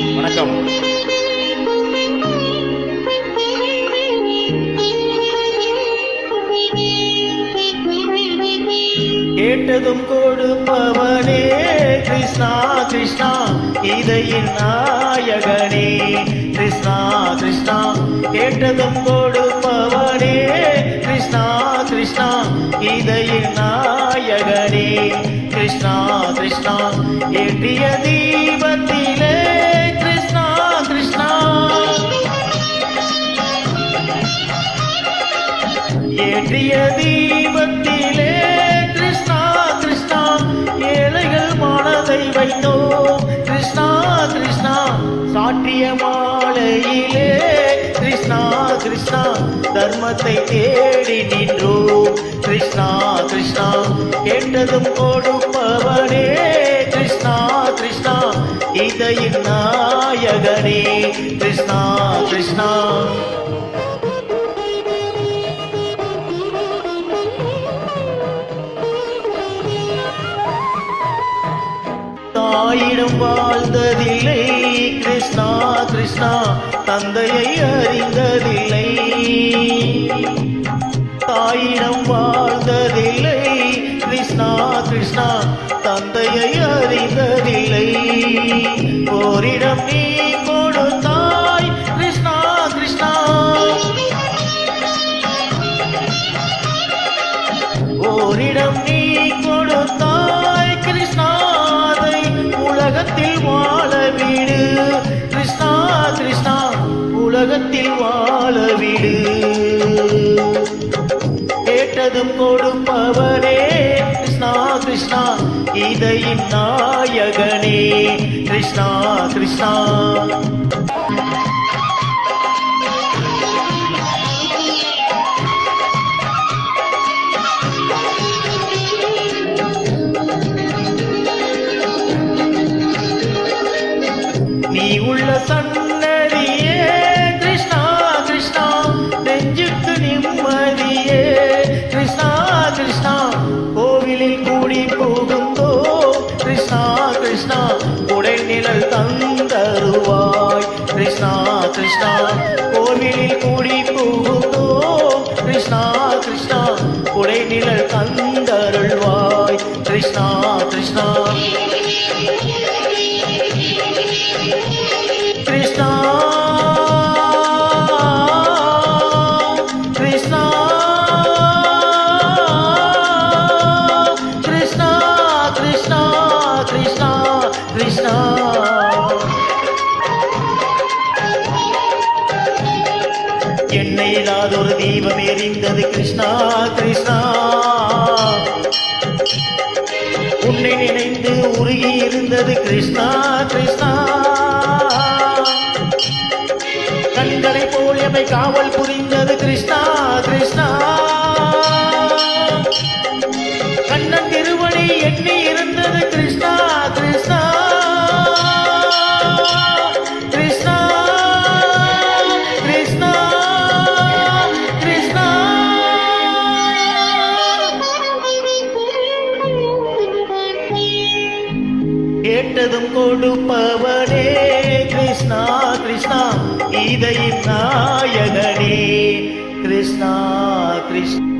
வணக்கம். கேட்டதும் கொடுப்பவனே கிருஷ்ணா கிருஷ்ணா இதையின் நாயகனே. கிருஷ்ணா கிருஷ்ணா கேட்டதும் கொடுப்பவனே கிருஷ்ணா கிருஷ்ணா இதையின் நாயகனே. கிருஷ்ணா கிருஷ்ணா ஏற்றிய ஏற்றிய தீபத்திலே கிருஷ்ணா கிருஷ்ணா ஏழைகள் மனதை வைத்தோம். கிருஷ்ணா கிருஷ்ணா சாற்றிய மாலையிலே கிருஷ்ணா கிருஷ்ணா தர்மத்தை தேடி நின்றோம். கிருஷ்ணா கிருஷ்ணா கேட்டதும் கொடுப்பவனே. கிருஷ்ணா கிருஷ்ணா இதையின் நாயகனே. கிருஷ்ணா கிருஷ்ணா. தாயிடம் வாழ்ந்ததில்லை. கிருஷ்ணா கிருஷ்ணா தந்தையை அறிந்ததில்லை. தாயிடம் வாழ்ந்ததில்லை. கிருஷ்ணா கிருஷ்ணா தந்தையை அறிந்ததில்லை. ஓரிடம் நீ கொடுத்தாய் வாழவிடு. கேட்டதும் கொடுப்பவனே கிருஷ்ணா கிருஷ்ணா இதையின் நாயகனே கிருஷ்ணா கிருஷ்ணா. கூடி புகுந்தோ. கிருஷ்ணா கிருஷ்ணா உடை நிழல் தந்தருவாய். கிருஷ்ணா கிருஷ்ணா கோவிலில் கூடி புகுந்தோ. கிருஷ்ணா கிருஷ்ணா உடை நிழல் தந்தருள்வாய். கிருஷ்ணா கிருஷ்ணா. எண்ணெய் ஒரு தீபம் எரிந்தது கிருஷ்ணா கிருஷ்ணா. உன்னை நினைந்து உருகி இருந்தது கிருஷ்ணா கிருஷ்ணா. கண்களை போல் எமை காவல் புரிந்தது கிருஷ்ணா கிருஷ்ணா. கேட்டதும் கொடுப்பவனே. கிருஷ்ணா கிருஷ்ணா இதை நாயகனே. கிருஷ்ணா கிருஷ்ணா.